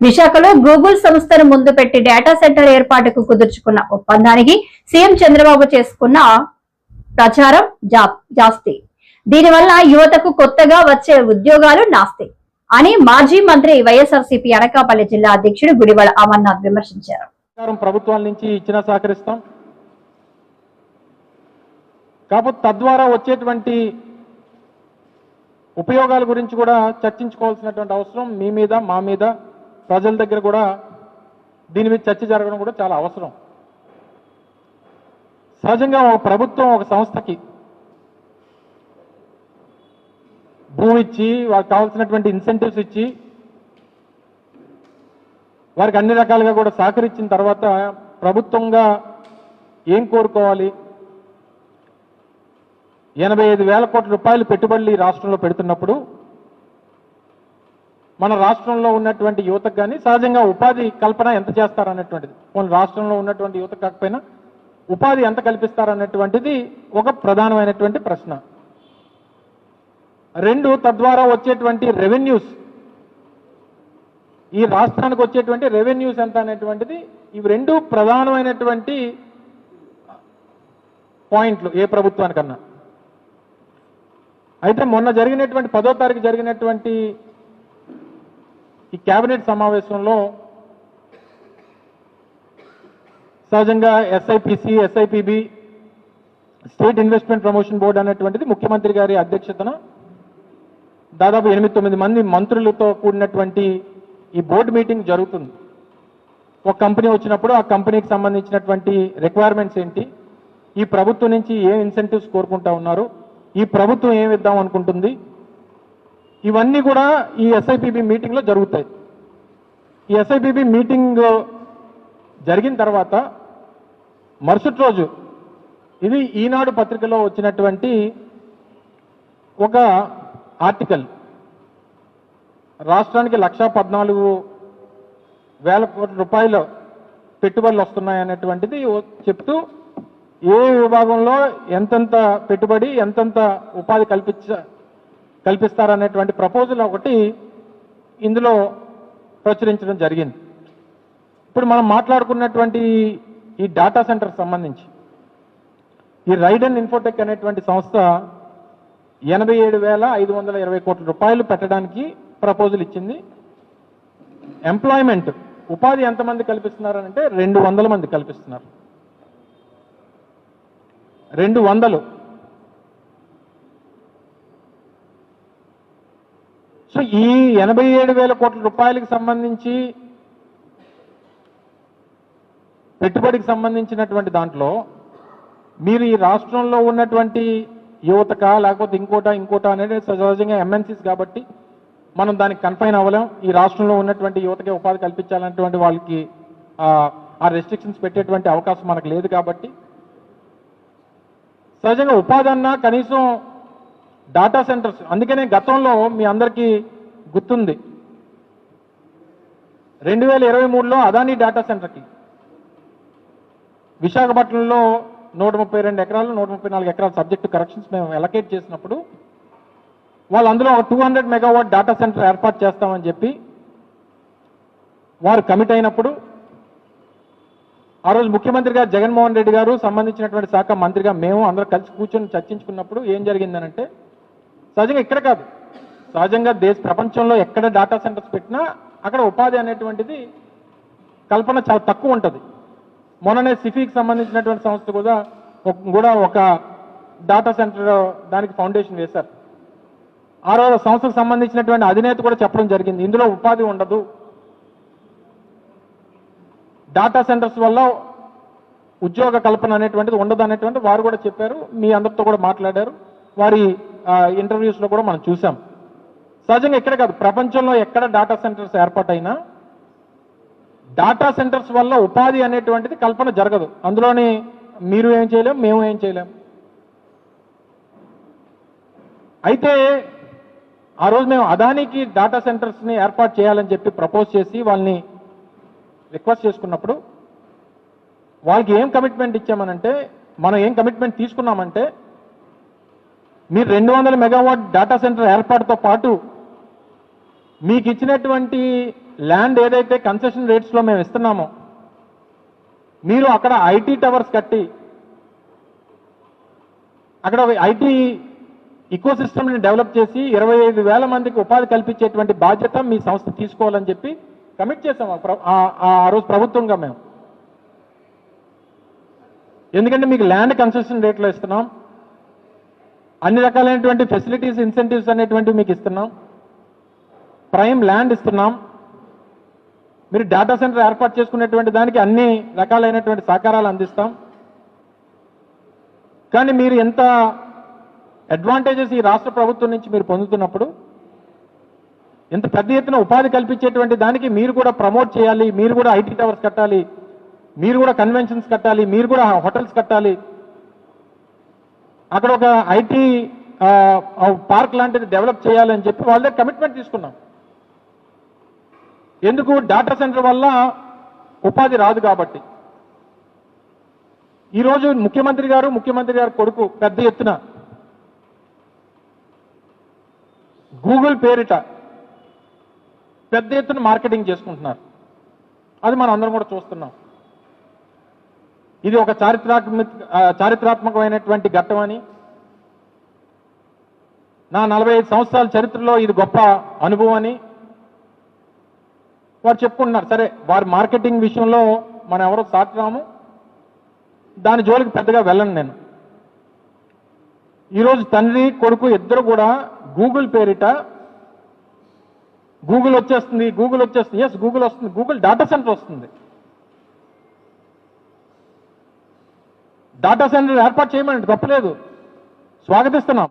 విశాఖలో గూగుల్ సంస్థను ముందు పెట్టి డేటా సెంటర్ ఏర్పాటుకు కుదుర్చుకున్న ఒప్పందానికి సీఎం చంద్రబాబు చేసుకున్న ప్రచారం జా- జాస్తి. దీనివల్ల యువతకు కొత్తగా వచ్చే ఉద్యోగాలు నాస్తి అని మాజీ మంత్రి వైఎస్ఆర్సీపీ అనకాపల్లి జిల్లా అధ్యక్షుడు గుడివాడ అమర్నాథ్ విమర్శించారు. ప్రభుత్వాల నుంచి ఇచ్చినా సహకరిస్తాం. కాకపోతే తద్వారా వచ్చేటువంటి ఉపయోగాల గురించి కూడా చర్చించుకోవాల్సినటువంటి అవసరం మీ మీద మా మీద ప్రజల దగ్గర కూడా దీని మీద చర్చ జరగడం కూడా చాలా అవసరం. సహజంగా ఒక ప్రభుత్వం ఒక సంస్థకి భూమి ఇచ్చి వారికి కావాల్సినటువంటి ఇన్సెంటివ్స్ ఇచ్చి వారికి అన్ని రకాలుగా కూడా సహకరించిన తర్వాత ప్రభుత్వంగా ఏం కోరుకోవాలి? ఎనభై ఐదు వేల కోట్ల రూపాయలు పెట్టుబడులు ఈ రాష్ట్రంలో పెడుతున్నప్పుడు మన రాష్ట్రంలో ఉన్నటువంటి యువతకు కానీ సహజంగా ఉపాధి కల్పన ఎంత చేస్తారనేటువంటిది మన రాష్ట్రంలో ఉన్నటువంటి యువత కాకపోయినా ఉపాధి ఎంత కల్పిస్తారనేటువంటిది ఒక ప్రధానమైనటువంటి ప్రశ్న. రెండు తద్వారా వచ్చేటువంటి రెవెన్యూస్. ఈ రాష్ట్రానికి వచ్చేటువంటి రెవెన్యూస్ ఎంత అనేటువంటిది ఇవి రెండు ప్రధానమైనటువంటి పాయింట్లు ఏ ప్రభుత్వానికన్నా. అయితే మొన్న జరిగినటువంటి పదో తారీఖు జరిగినటువంటి ఈ కేబినెట్ సమావేశంలో సహజంగా SIPC SIPB state investment promotion board అనేటువంటిది ముఖ్యమంత్రి గారి అధ్యక్షతన దాదాపు ఎనిమిది తొమ్మిది మంది మంత్రులతో కూడినటువంటి ఈ బోర్డు మీటింగ్ జరుగుతుంది. ఒక కంపెనీ వచ్చినప్పుడు ఆ కంపెనీకి సంబంధించినటువంటి రిక్వైర్మెంట్స్ ఏంటి? ఈ ప్రభుత్వం నుంచి ఏ ఇన్సెంటివ్స్ కోరుకుంటా ఉన్నారు? ఈ ప్రభుత్వం ఏమి ఇద్దాం అనుకుంటుంది? ఇవన్నీ కూడా ఈ ఎస్ఐపిబి మీటింగ్లో జరుగుతాయి. ఈ ఎస్ఐపిబి మీటింగ్ జరిగిన తర్వాత మరుసటి రోజు ఇది ఈనాడు పత్రికలో వచ్చినటువంటి ఒక ఆర్టికల్. రాష్ట్రానికి లక్షా పద్నాలుగు వేల కోట్ల రూపాయలు పెట్టుబడులు వస్తున్నాయి అనేటువంటిది చెప్తూ ఏ విభాగంలో ఎంతెంత పెట్టుబడి ఎంతెంత ఉపాధి కల్పించ కల్పిస్తారనేటువంటి ప్రపోజల్ ఒకటి ఇందులో ప్రచురించడం జరిగింది. ఇప్పుడు మనం మాట్లాడుకున్నటువంటి ఈ డాటా సెంటర్ సంబంధించి ఈ రైడ్ అండ్ ఇన్ఫోటెక్ అనేటువంటి సంస్థ ఎనభై ఏడు వేల ఐదు వందల ఇరవై కోట్ల రూపాయలు పెట్టడానికి ప్రపోజల్ ఇచ్చింది. ఎంప్లాయ్మెంట్ ఉపాధి ఎంతమంది కల్పిస్తున్నారనంటే రెండు వందల మంది కల్పిస్తున్నారు. రెండు వందలు సో ఈ ఎనభై ఏడు వేల కోట్ల రూపాయలకు సంబంధించి పెట్టుబడికి సంబంధించినటువంటి దాంట్లో మీరు ఈ రాష్ట్రంలో ఉన్నటువంటి యువతక లేకపోతే ఇంకోట ఇంకోట అనేది సహజంగా ఎంఎన్సీస్ కాబట్టి మనం దానికి కన్ఫైన్ అవ్వలేం. ఈ రాష్ట్రంలో ఉన్నటువంటి యువతకి ఉపాధి కల్పించాలన్నటువంటి వాళ్ళకి ఆ, ఆ రెస్ట్రిక్షన్స్ పెట్టేటువంటి అవకాశం మనకు లేదు కాబట్టి సహజంగా ఉపాధి అన్నా కనీసం డాటా సెంటర్స్ అందుకనే గతంలో మీ అందరికీ గుర్తుంది. రెండు వేల ఇరవై మూడులో అదానీ డాటా సెంటర్కి విశాఖపట్నంలో నూట ముప్పై రెండు ఎకరాలు నూట ముప్పై నాలుగు ఎకరాల సబ్జెక్టు కరెక్షన్స్ మేము ఎలకేట్ చేసినప్పుడు వాళ్ళు అందులో ఒక two hundred megawatt data centre ఏర్పాటు చేస్తామని చెప్పి వారు కమిట్ అయినప్పుడు ఆ రోజు ముఖ్యమంత్రి గారు జగన్మోహన్ రెడ్డి గారు సంబంధించినటువంటి శాఖ మంత్రిగా మేము అందరం కలిసి కూర్చొని చర్చించుకున్నప్పుడు ఏం జరిగిందనంటే సహజంగా ఇక్కడ కాదు. సహజంగా దేశ ప్రపంచంలో ఎక్కడ డాటా సెంటర్స్ పెట్టినా అక్కడ ఉపాధి అనేటువంటిది కల్పన చాలా తక్కువ ఉంటుంది. మొన్ననే సిఫీకి సంబంధించినటువంటి సంస్థ కూడా కూడా ఒక డాటా సెంటర్ దానికి ఫౌండేషన్ వేశారు. ఆ రోజు సంస్థకు సంబంధించినటువంటి అధినేత కూడా చెప్పడం జరిగింది. ఇందులో ఉపాధి ఉండదు. డాటా సెంటర్స్ వల్ల ఉద్యోగ కల్పన అనేటువంటిది ఉండదు అనేటువంటి వారు కూడా చెప్పారు. మీ అందరితో కూడా మాట్లాడారు. వారి ఇంటర్వ్యూస్లో కూడా మనం చూసాం. సహజంగా ఇక్కడ కాదు ప్రపంచంలో ఎక్కడ డాటా సెంటర్స్ ఏర్పాటైనా డాటా సెంటర్స్ వల్ల ఉపాధి అనేటువంటిది కల్పన జరగదు. అందులోని మీరు ఏం చేయలేం మేము ఏం చేయలేం. అయితే ఆ రోజు మేము అదానికి డాటా సెంటర్స్ని ఏర్పాటు చేయాలని చెప్పి ప్రపోజ్ చేసి వాళ్ళని రిక్వెస్ట్ చేసుకున్నప్పుడు వాళ్ళకి ఏం కమిట్మెంట్ ఇచ్చామనంటే మనం ఏం కమిట్మెంట్ తీసుకున్నామంటే మీరు రెండు వందల మెగావాట్ డేటా సెంటర్ ఏర్పాటుతో పాటు మీకు ఇచ్చినటువంటి ల్యాండ్ ఏదైతే కన్సెషన్ రేట్స్లో మేము ఇస్తున్నామో మీరు అక్కడ ఐటీ టవర్స్ కట్టి అక్కడ ఐటీ ఇకో సిస్టమ్ని డెవలప్ చేసి ఇరవై ఐదు వేల మందికి ఉపాధి కల్పించేటువంటి బాధ్యత మీ సంస్థ తీసుకోవాలని చెప్పి కమిట్ చేసాము ఆ ప్ర- ఆ రోజు ప్రభుత్వంగా మేము. ఎందుకంటే మీకు ల్యాండ్ కన్సెషన్ రేట్లో ఇస్తున్నాం. అన్ని రకాలైనటువంటి ఫెసిలిటీస్ ఇన్సెంటివ్స్ అనేటువంటివి మీకు ఇస్తున్నాం. ప్రైమ్ ల్యాండ్ ఇస్తున్నాం. మీరు డేటా సెంటర్ ఏర్పాటు చేసుకునేటువంటి దానికి అన్ని రకాలైనటువంటి సహకారాలు అందిస్తాం. కానీ మీరు ఎంత అడ్వాంటేజెస్ ఈ రాష్ట్ర ప్రభుత్వం నుంచి మీరు పొందుతున్నప్పుడు ఇంత పెద్ద ఎత్తున ఉపాధి కల్పించేటువంటి దానికి మీరు కూడా ప్రమోట్ చేయాలి మీరు కూడా ఐటీ టవర్స్ కట్టాలి మీరు కూడా కన్వెన్షన్స్ కట్టాలి మీరు కూడా హోటల్స్ కట్టాలి అక్కడ ఒక ఐటీ పార్క్ లాంటిది డెవలప్ చేయాలని చెప్పి వాళ్ళ కమిట్మెంట్ తీసుకున్నాం. ఎందుకు? డేటా సెంటర్ వల్ల ఉపాధి రాదు కాబట్టి. ఈరోజు ముఖ్యమంత్రి గారు ముఖ్యమంత్రి గారు కొడుకు పెద్ద ఎత్తున గూగుల్ పేరిట పెద్ద ఎత్తున మార్కెటింగ్ చేసుకుంటున్నారు. అది మనం అందరం కూడా చూస్తున్నాం. ఇది ఒక చారిత్రాత్మక చారిత్రాత్మకమైనటువంటి ఘట్టం అని. నా నలభై ఐదు సంవత్సరాల చరిత్రలో ఇది గొప్ప అనుభవం అని. వారు చెప్పుకుంటున్నారు సరే వారి మార్కెటింగ్ విషయంలో మనం ఎవరో సాటురాము దాని జోలికి పెద్దగా వెళ్ళను నేను. ఈరోజు తండ్రి కొడుకు ఇద్దరు కూడా గూగుల్ పేరిట గూగుల్ వచ్చేస్తుంది గూగుల్ వచ్చేస్తుంది ఎస్ గూగుల్ వస్తుంది గూగుల్ డేటా సెంటర్ వస్తుంది. డేటా సెంటర్ ఏర్పాటు చేయమని తప్పలేదు. స్వాగతిస్తున్నాం.